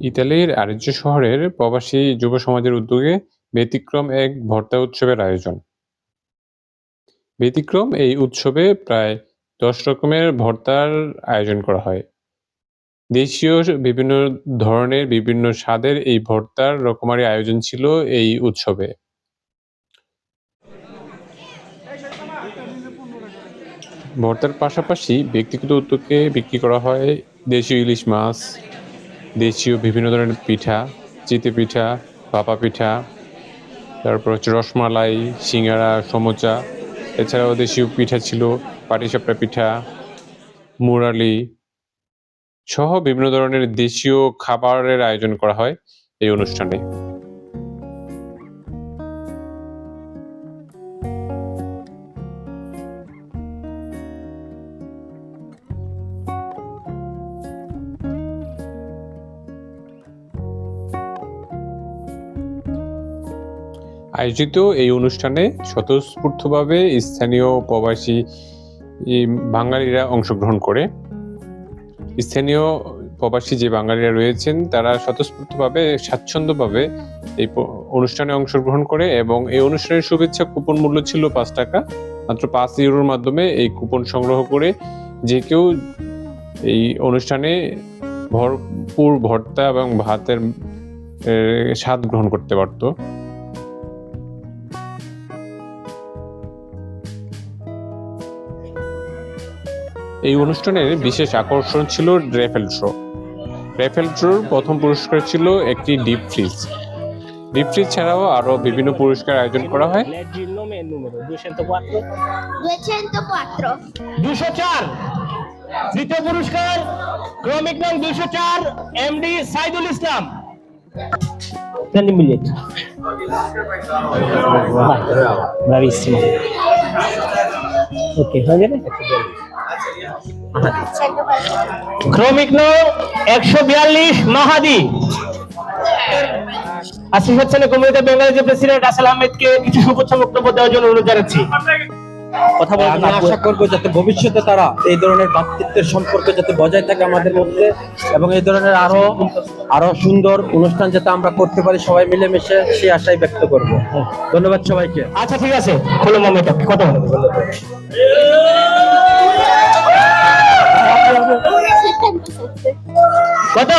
ইতালির আরেজ্জ শহরের প্রবাসী যুব সমাজের উদ্যোগে ব্যতিক্রম এক ভর্তা উৎসবের আয়োজন। ব্যতিক্রম এই উৎসবে প্রায় দশ রকমের ভর্তার আয়োজন করা হয়। দেশীয় বিভিন্ন ধরনের বিভিন্ন স্বাদের এই ভর্তার রকমারি আয়োজন ছিল এই উৎসবে। ভর্তার পাশাপাশি ব্যক্তিগত উদ্যোগে বিক্রি করা হয় দেশীয় ইলিশ মাছ, দেশীয় বিভিন্ন ধরনের পিঠা, চিতে পিঠা, ভাপা পিঠা, তারপর হচ্ছে রসমালাই, সিঙ্গারা, সমোচা এছাড়াও দেশীয় পিঠা ছিল পাটিসাপটা পিঠা, মুরালি সহ বিভিন্ন ধরনের দেশীয় খাবারের আয়োজন করা হয় এই অনুষ্ঠানে। আয়োজিত এই অনুষ্ঠানে স্বতঃস্ফূর্তভাবে স্থানীয় প্রবাসী বাঙালিরা অংশগ্রহণ করে। স্থানীয় প্রবাসী যে বাঙালিরা রয়েছেন, তারা স্বতঃস্ফূর্তভাবে, স্বাচ্ছন্দ্যভাবে এই অনুষ্ঠানে অংশগ্রহণ করে এবং এই অনুষ্ঠানের শুভেচ্ছা কুপন মূল্য ছিল পাঁচ টাকা মাত্র ৳৫ র মাধ্যমে এই কুপন সংগ্রহ করে যে কেউ এই অনুষ্ঠানে ভরপুর ভর্তা এবং ভাতের স্বাদ গ্রহণ করতে পারত। এই অনুষ্ঠানের বিশেষ আকর্ষণ ছিল রেফেল ড্র। রেফেল ড্রর ১ম পুরস্কার ছিল একটি ডিপ ফ্রিজ। ডিপ ফ্রিজ ছাড়াও আরও বিভিন্ন পুরস্কার আয়োজন করা হয়। Leggi il nome il numero 204 204 204 দ্বিতীয় পুরস্কার ক্রমিক নং 204 MD Saidul Islam Prendi un biglietto. Vai, bravissimo. Ok, va bene? ক্রমিক নং একশো বিয়াল্লিশ মাহাদি। আসিফ হোসেনের কমিউনিটি বেঙ্গলের প্রেসিডেন্ট রাসেল আহমেদকে কিছু শুভেচ্ছা বক্তব্য দেওয়ার জন্য অনুরোধ জানাচ্ছি। কথা বলতে আমি আশা করব যাতে ভবিষ্যতে তারা এই ধরনের ভ্রাতৃত্বের সম্পর্ক যাতে বজায় থাকে আমাদের মধ্যে এবং এই ধরনের আরও আরও সুন্দর অনুষ্ঠান যাতে আমরা করতে পারি সবাই মিলেমিশে সেই আশাই ব্যক্ত করব। ধন্যবাদ সবাইকে। আচ্ছা ঠিক আছে। খোলো মামিটা কত কত?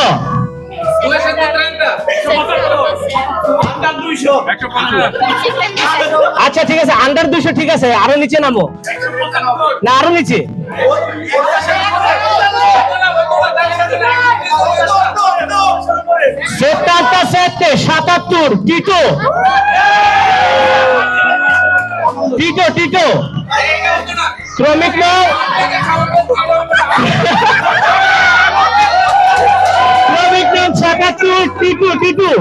আচ্ছা ঠিক আছে আন্ডার দুইশো, ঠিক আছে, আরও নিচে নামো। না, আরও নিচে। সাতাত্তর, টিটো। টিটো টিটো। ক্রমিক টিটু